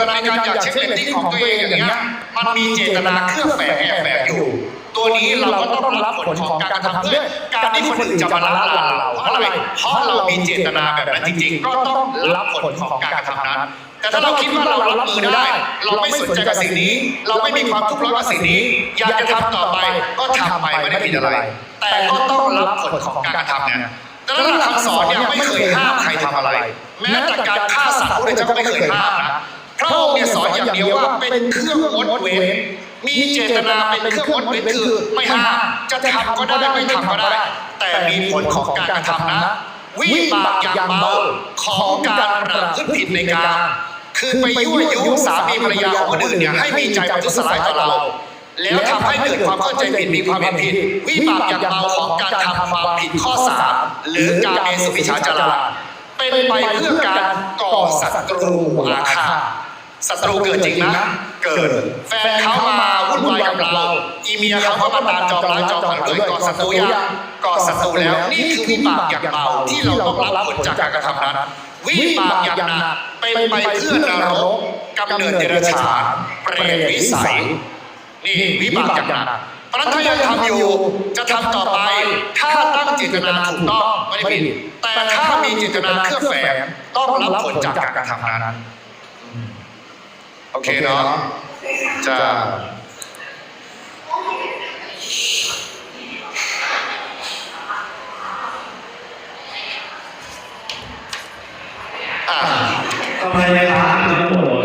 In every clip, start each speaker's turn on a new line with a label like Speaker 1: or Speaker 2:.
Speaker 1: ตนาในการอยากเช็คเรตติ้งของตัวเองอย่างเงี้ยมันมีเจตนาเครือบแฝงแอบแฝงอยู่ ตัวนี้เราก็ต้องรับผลของการกระทำด้วยการที่คนอื่นจะมาละลานเราเพราะอะไรเพราะเรามีเจตนาแบบนั้นจริงๆ ก็ต้องรับผลของการกระทำนั้นแต่ถ้าเราคิดว่าเรารับมือได้ เราไม่สนใจกับสิ่งนี้ เราไม่มีความทุกข์ร้อนกับสิ่งนี้ อยากจะทำต่อไปก็ทำไปไม่ได้ผิดอะไร แต่ก็ต้องรับผลของการกระทำเนี่ยดังนั้นหลักคำสอนเนี่ยไม่เคยห้ามใครทำอะไร แม้แต่การฆ่าสัตว์พระพุทธเจ้าก็ไม่เคยห้ามนะ พระองค์เนี่ยสอนอย่างเดียวว่าเป็นเครื่องงดเว้นมีเจตนาเป็นเครื่องงดเว้นคือไม่ห้ามจะทำก็ได้ไม่ทำก็ได้ แต่มีผลของการกระทำนะวิบากอย่างเบาของการประพฤติผิดในการคือไปยั่วยุสามีภรรยาของคนอื่นเนี่ยให้มีใจประทุษร้ายต่อเราแล้วทำให้เกิดความเข้าใจผิดมีความเห็นผิด วิบากอย่างเบาของการทำความผิดข้อสามหรือการเมสุวิชาจาราเป็นไปเพื่อการก่อศัตรูอาฆาต ศัตรูเกิดจริงนะ เกิด แฟนเขามาวุ่นวายกับเรา อีเมียเขาก็มาตามจองร้ายจองผ่านเลยก่อศัตรูยังก่อศัตรูแล้ว นี่คือวิบากอย่างเบาที่เราต้องรับผลจากการกระทำนั้น วิบากอย่างหนักเป็นไปเพื่อนรกกำเนิดเดรัจฉานเปรตวิสัย นี่วิบากอย่างหนักเพราะฉะนั้นถ้ายังทำอยู่จะทำต่อไป ถ้าตั้งเจตนาถูกต้องไม่ได้ผิดแต่ถ้ามีเจตนาเครือบแฝงต้องรับผลจากการทำนั้น โอเคเนาะจะอะ
Speaker 2: ทำไมนะครับถึงโหด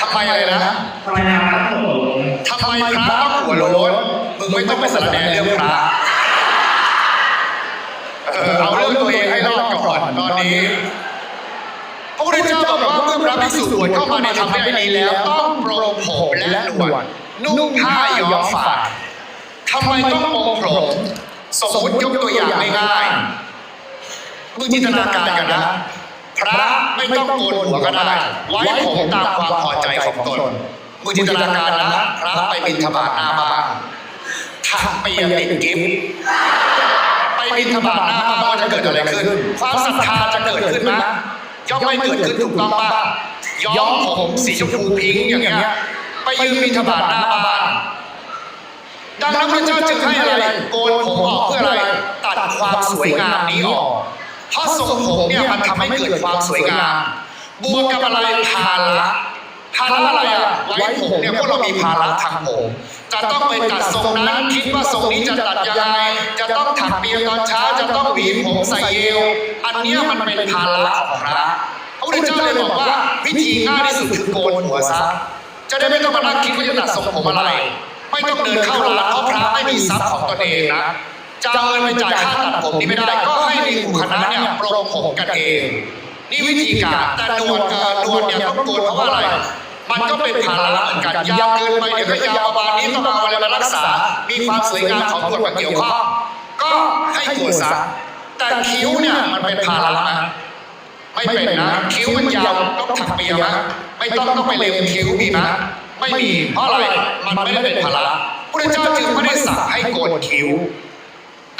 Speaker 1: ทำไมอะไรนะ
Speaker 2: ทำไมนะครับถึงโหด
Speaker 1: ทำไมพระต้องหัวโล้นมึงไม่ต้องไปสารแหนเรื่องพระเออเอาเรื่องตัวเองให้รอดก่อนตอนนี้ พระพุทธเจ้าบอกว่าเมื่อพ ระภิกษุบวชเข้ามาในธรรมวินัยแล้ว ต้องโปรงผมและหนวดนุ่งผ้าย้อมฝาดทำไมต้องโปรงผมสมมติยกตัวอย่างง่ายๆมึงจินตนาการกันนะพระไม่ต้องโกนหัวก็ได้ไว้ผมตามความพอใจของตนมึงจินตนาการนะพระไปบิณฑบาตหน้าบ้านถักเปียติดกิฟไปบิณฑบาตหน้าบ้านจะเกิดอะไรขึ้น ความศรัทธาจะเกิดขึ้นนะ ย่อมไม่เกิดขึ้นถูกต้องป่ะย้อมผมสีชมพูพิงอย่างเงี้ยไปยืนบิณฑบาตหน้าบ้านดังนั้นพระเจ้าจึงให้อะไรโกนผมออกเพื่ออะไรตัดความสวยงามนี้ออกเพราะทรงผมเนี่ยมันทำให้เกิดความสวยงามบวกกับอะไรภาระภาระอะไรอะไว้ผมเนี่ยพวกเรามีภาระทางผม จะต้องไปตัดทรงนั้นคิดว่าทรงนี้จะตัดยังไงจะต้องถักเปียตอนเช้าจะต้องหวีผมใส่เอวอันนี้มันเป็นภาระของพระพระพุทธเจ้าเลยบอกว่าวิธีง่ายที่สุดคือโกนหัวซะจะได้ไม่ต้องมานั่งคิดว่าจะตัดทรงผมอะไร ไม่ต้องเดินเข้าร้านเพราะพระไม่มีทรัพย์ของตนเองนะจะเอาเงินไปจ่ายค่าตัดผมนี่ไม่ได้ก็ให้ในหมู่คณะเนี่ยปรงผมกันเอง นี่วิธีการแต่นวดเอ่อนวดเนี่ยต้องโกนเพราะว่าอะไร มันก็เป็นภาระเหมือนกันยาวเกินไปเดี๋ยวก็ยาวประมาณนี้ต้องเอาอะไรมารักษา มีความสวยงามของนวดมาเกี่ยวข้องก็ให้โกนซะแต่คิ้วเนี่ยมันเป็นภาระนะไม่เป็นนะคิ้วมันยาวต้องถักเปียมั้ยไม่ต้องต้องไปเล็มคิ้วมีมั้ยไม่มีเพราะอะไรมันไม่ได้เป็นภาระพระเจ้าจึงไม่ได้สั่งให้โกนคิ้ว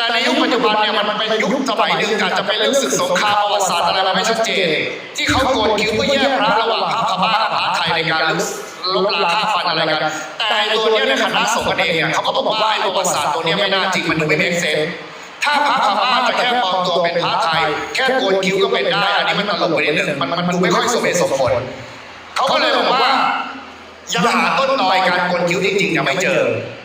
Speaker 1: แต่ในยุคปัจจุบันเนี่ยมันเป็นยุคสมัยหนึ่งอาจจะเป็นเรื่องศึกสงครามประวัติศาสตร์อะไรมาไม่ชัดเจน ที่เขาโกนคิ้วเพื่อแยกพระระหว่างพระพม่ากับพระไทยในการลบล้างฆ่าฟันอะไรกัน แต่ตัวเนี้ยในคณะสงฆ์กันเองเนี่ยเขาก็บอกว่าไอ้ประวัติศาสตร์ตัวเนี้ยไม่น่าจริงมันดูไม่เมกเซนถ้าพระพม่าจะแค่ปลอมตัวเป็นพระไทย แค่โกนคิ้วก็เป็นได้ อันนี้มันตลกไปนิดนึงมันมันดูไม่ค่อยสมเหตุสมผลเขาก็เลยบอกว่าอยังหาต้นตอการโกนคิ้วจริงๆยังไม่เจอ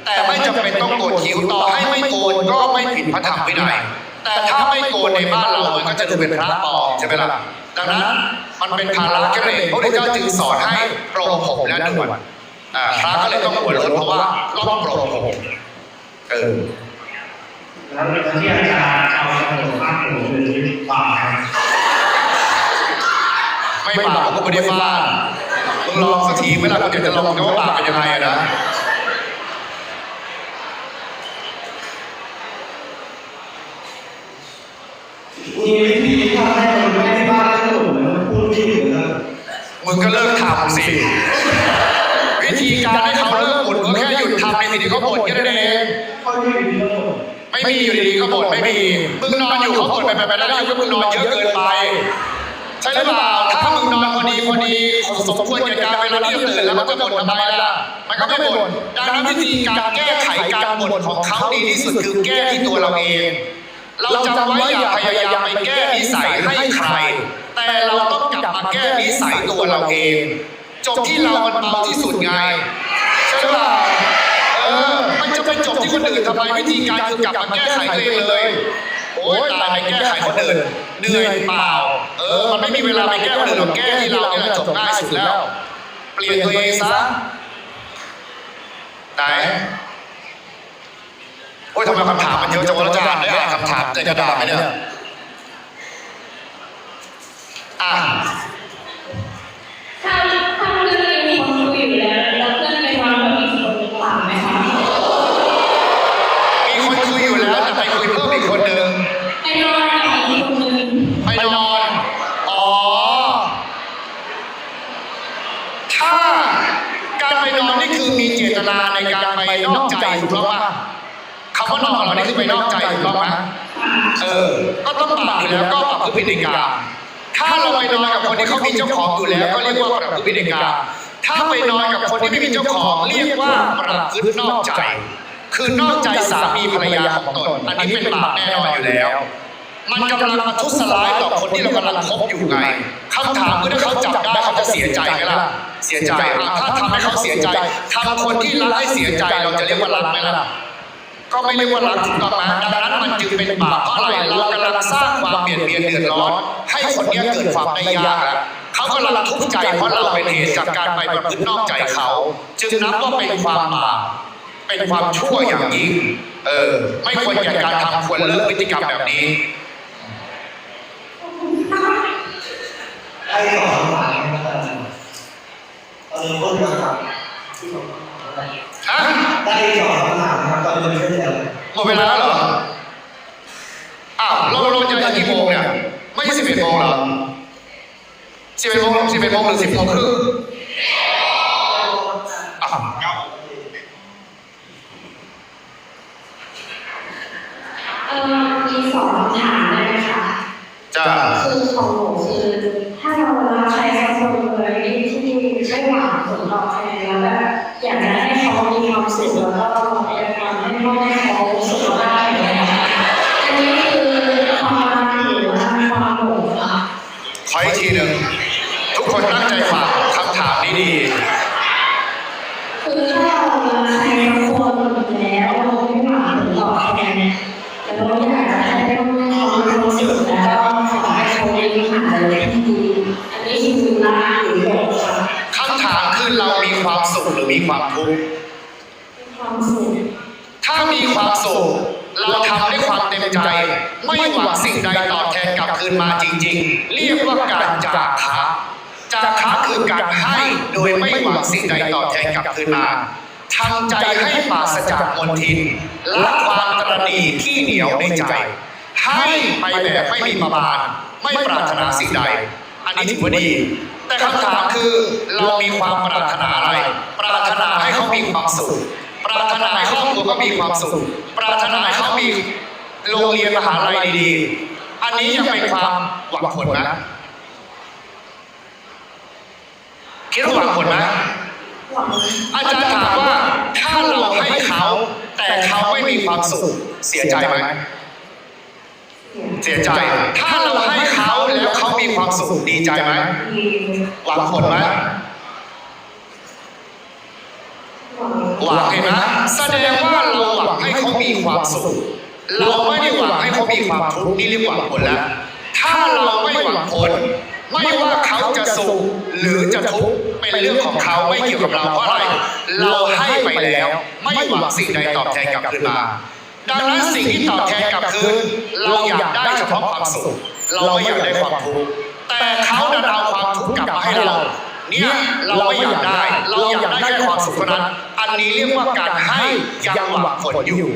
Speaker 1: แต่ไม่จำเป็นต้องโกนคิ้วต่อให้ไม่โกนก็ไม่ผิดพระธรรมวินัยแต่ถ้าไม่โกนในบ้านเรามันก็จะดูเป็นพระปลอมใช่ไหมล่ะดังนั้นมันเป็นภาระแค่นั้นเองพระพุทธเจ้าจึงสอนให้โปรงผมและหนวดอ่าพระก็เลยต้องหัวโล้นเพราะว่าต้องโปรงผมเออ
Speaker 2: แล้วที่อาจารย์เอาขนมข้าวหมูหรือบาป
Speaker 1: ไม่บาปก็ไม่ได้ฟาดมึงลองสักทีไหมล่ะกูอยากจะลองกันว่าบาปเป็นยังไงอะนะ
Speaker 2: มีวิธีทำให้คนไม่บ้าหรือมันพูดที่เหมือน
Speaker 1: มึงก็เลิกทำสิ วิธีการให้เขาเลิกบ่นก็แค่หยุดทำในสิ่งที่เขาบ่นแค่นั้นเอง
Speaker 2: ข้อที่หนึ่งที่เรา
Speaker 1: ไม่มีอยู่ดีๆก็บ่นไม่มี มึงนอนอยู่เขาบ่นไปไปไปแล้วก็มึงนอนเยอะเกินไป ใช่หรือเปล่า ถ้ามึงนอนพอดีพอดีสมควรแก่การเวลาที่ตื่นแล้วมันก็บ่นทำไมล่ะ มันก็ไม่บ่นดังนั้นวิธีการแก้ไขการบ่นของเขาดีที่สุดคือแก้ที่ตัวเราเอง เราจำไว้อย่าพยายามไปแก้นิสัยให้ใคร แต่เราต้องกลับมาแก้นิสัยตัวเราเอง จบที่เรามันเบาที่สุดไงใช่ป่ะเออมันจะไปจบที่คนอื่นทำไมวิธีการคือกลับมาแก้ไขตัวเองเลยโอ้ยตายไปแก้ไขคนอื่นเหนื่อยเปล่า เออ มันไม่มีเวลาไปแก้คนอื่นหรอกแก้ที่เราเนี่ยจบง่ายสุดแล้ว เปลี่ยนตัวเองซะไหน โอ้ยทำไมคำถามมันเยอะจังวะเราจะอ่านได้อ่านคำถามแต่จะด่าไหมเนี่ยอ่าน
Speaker 3: ถ้าถ้าเพื่อนมีคนคุยอยู่แล้วแล้วเพื่อนไปวางแบบมีคนหรือเปล่าไหมคะ
Speaker 1: มีคนคุยอยู่แล้วแต่ไปคุยเพิ่มอีกคนหนึ่ง
Speaker 3: ไปนอนกับอีกคนนึง
Speaker 1: ไปนอน อ๋อ ถ้าการไปนอนนี่คือมีเจตนาในการไปนอกใจถูกต้องปะ คำว่านอนของเรานี่คือไปนอกใจถูกต้องไหมเออ ก็ต้องปรับแล้วก็ปรับพฤติกรรมถ้าเราไปนอนกับคนที่เขามีเจ้าของอยู่แล้ว ก็เรียกว่าปรับพฤติกรรมถ้าไปนอนกับคนที่ไม่มีเจ้าของเรียกว่าประพฤตินอกใจ คือนอกใจสามีภรรยาของตน อันนี้เป็นบาปแน่นอนอยู่แล้ว มันกำลังมาทุสร้ายต่อคนที่เรากำลังคบอยู่ไงคำถามคือถ้าเขาจับได้เขาจะเสียใจไหมล่ะ เสียใจถ้าทำให้เขาเสียใจทำคนที่รักให้เสียใจเราจะเรียกว่ารักไหมล่ะ ก็ไม่เรียกว่ารักถูกต้องไหมดังนั้นมันจึงเป็นบาปเพราะอะไรเรากำลังสร้างความเบียดเบียนเดือดร้อน ให้คนเนี้ยเกิดความได้ยากแล้วเขากำลังทุกข์ใจเพราะเราเป็นเหตุจากการไปประพฤตินอกใจเขา จึงนับว่าเป็นความบาปเป็นความชั่วอย่างยิ่งเออ ไม่ควรแก่การทำควรเลิกพฤติกรรมแบบนี้
Speaker 2: ได้สองคำถามนะครับตอนนี้คนมาถาม
Speaker 1: ฮะ
Speaker 2: ได้สอ
Speaker 1: เวลาแล้วเหรอ อ้าวเราเราจะกี่โมงเนี่ย ไม่ใช่สิบเอ็ดโมงเหรอสิบเอ็ดโมงสิบเอ็ดโมงหรือสิบโมงครึ่งอ้าว
Speaker 3: เอ่อมีสองคำถามได้ไหมคะ
Speaker 1: จ้า
Speaker 3: คือของหนูคือถ้าเรารักใครสักคนเลยที่ไม่หวังผลตอบแทนแล้วแบบอยากจะ สุขแล้วก็ยังทำให้พ่อแม่เขาสุขได้อันนี้คือความหรือความหลงคะ
Speaker 1: ขออีกทีหนึ่งทุกคนตั้งใจฟังคำถามนี้ดี
Speaker 3: คือถ้าเราใครสักคนแล้วเราไม่หวังผลตอบแทนแล้วอยากจะให้เขามีความสุขแล้วขอให้เขาได้มีหาอะไรที่ดีอันนี้คือรักหรือหลงคะ
Speaker 1: คำถามคือเรามีความสุขหรือมีความทุกข์
Speaker 3: มี
Speaker 1: ความสุข เราทำด้วยความเต็มใจ ไม่หวังสิ่งใดตอบแทนกลับคืนมาจริง ๆ เรียกว่าการจาคะจาคะคือการให้โดยไม่หวังสิ่งใดตอบแทนกลับคืนมาทำใจให้ปราศจากมลทินละความตรณีที่เหนียวในใจ ให้ไปแบบไม่มีประมาณ ไม่ปรารถนาสิ่งใด อันนี้ถือว่าดี แต่คำถามคือเรามีความปรารถนาอะไร ปรารถนาให้เขามีความสุข ถนาให้ครอบครัวเขามีความสุข ปรารถนาให้เขามีโรงเรียนมหาลัยดีๆอันนี้ยังเป็นความหวังผลไหมคิดว่าหวังผลไหมอาจารย์ถามว่าถ้าเราให้เขา แต่เขาไม่มีความสุข เสียใจไหมเสียใจ ถ้าเราให้เขาแล้วเขามีความสุขดีใจไหมหวังผลไหม
Speaker 3: หวัง
Speaker 1: เห็นไหมแสดงว่าเราหวังให้เขามีความสุข เราไม่ได้หวังให้เขามีความทุกข์นี่เรียกวังผลแล้ว ถ้าเราไม่หวังผล ไม่ว่าเขาจะสุขหรือจะทุกข์เป็นเรื่องของเขาไม่เกี่ยวกับเราเพราะอะไร เราให้ไปแล้ว ไม่หวังสิ่งใดตอบแทนกลับคืนมาดังนั้นสิ่งที่ตอบแทนกลับคืนเราอยากได้เฉพาะความสุข เราไม่อยากได้ความทุกข์แต่เขาดันเอาความทุกข์กลับมาให้เรา เนี่ยเราไม่อยากได้ เราอยากได้แค่ความสุขเท่านั้น อันนี้เรียกว่าการให้ยังหวังผลอยู่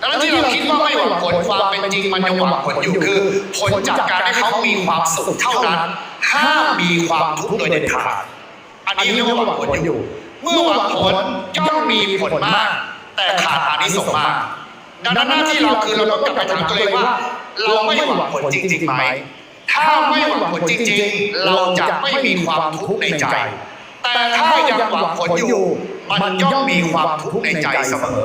Speaker 1: ดังนั้นที่เราคิดว่าไม่หวังผลความเป็นจริงมันยังหวังผลอยู่คือ ผลจากการให้เขามีความสุขเท่านั้น ห้ามมีความทุกข์โดยเด็ดขาด อันนี้เรียกว่าหวังผลอยู่ เมื่อหวังผลย่อมมีผลมาก แต่ขาดอานิสงส์มากดังนั้นหน้าที่เราคือเราต้องกลับไปถามตัวเองว่า เราไม่หวังผลจริงๆไหม ถ้าไม่หวังผลจริงๆ เราจะไม่มีความทุกข์ในใจ แต่ถ้ายังหวังผลอยู่ มันย่อมมีความทุกข์ในใจเสมอ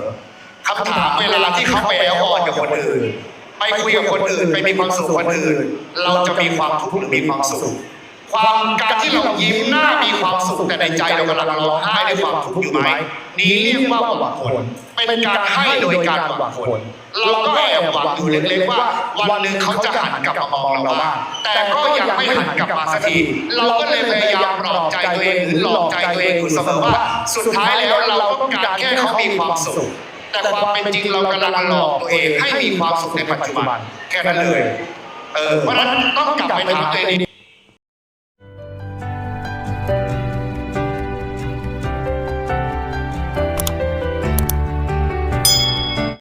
Speaker 1: คำถามเวลาที่เขาไปแอลออนกับคนอื่น ไปคุยกับคนอื่น ไปมีความสุขคนอื่น เราจะมีความทุกข์หรือมีความสุข ความการที่เรายิ้มหน้ามีความสุขแต่ในใจเรากำลังร้องไห้ด้วยความทุกข์อยู่ไหมนี่เรียกว่าหวังผลเป็นการให้โดยการหวังผลเราก็แอบหวังอยู่เล็กๆว่า วันหนึ่งเขาจะหันกลับมามองเราบ้างแต่ก็ยังไม่หันกลับมาสักทีเราก็เลยพยายามปลอบใจตัวเองหรือหลอกใจตัวเองอยู่เสมอว่า สุดท้ายแล้วเราต้องการแค่เขามีความสุขแต่ความเป็นจริงเรากำลังหลอกตัวเองให้มีความสุขในปัจจุบันแค่นั้นเลยเออเพราะฉะนั้นต้องกลับไปถามตัวเอง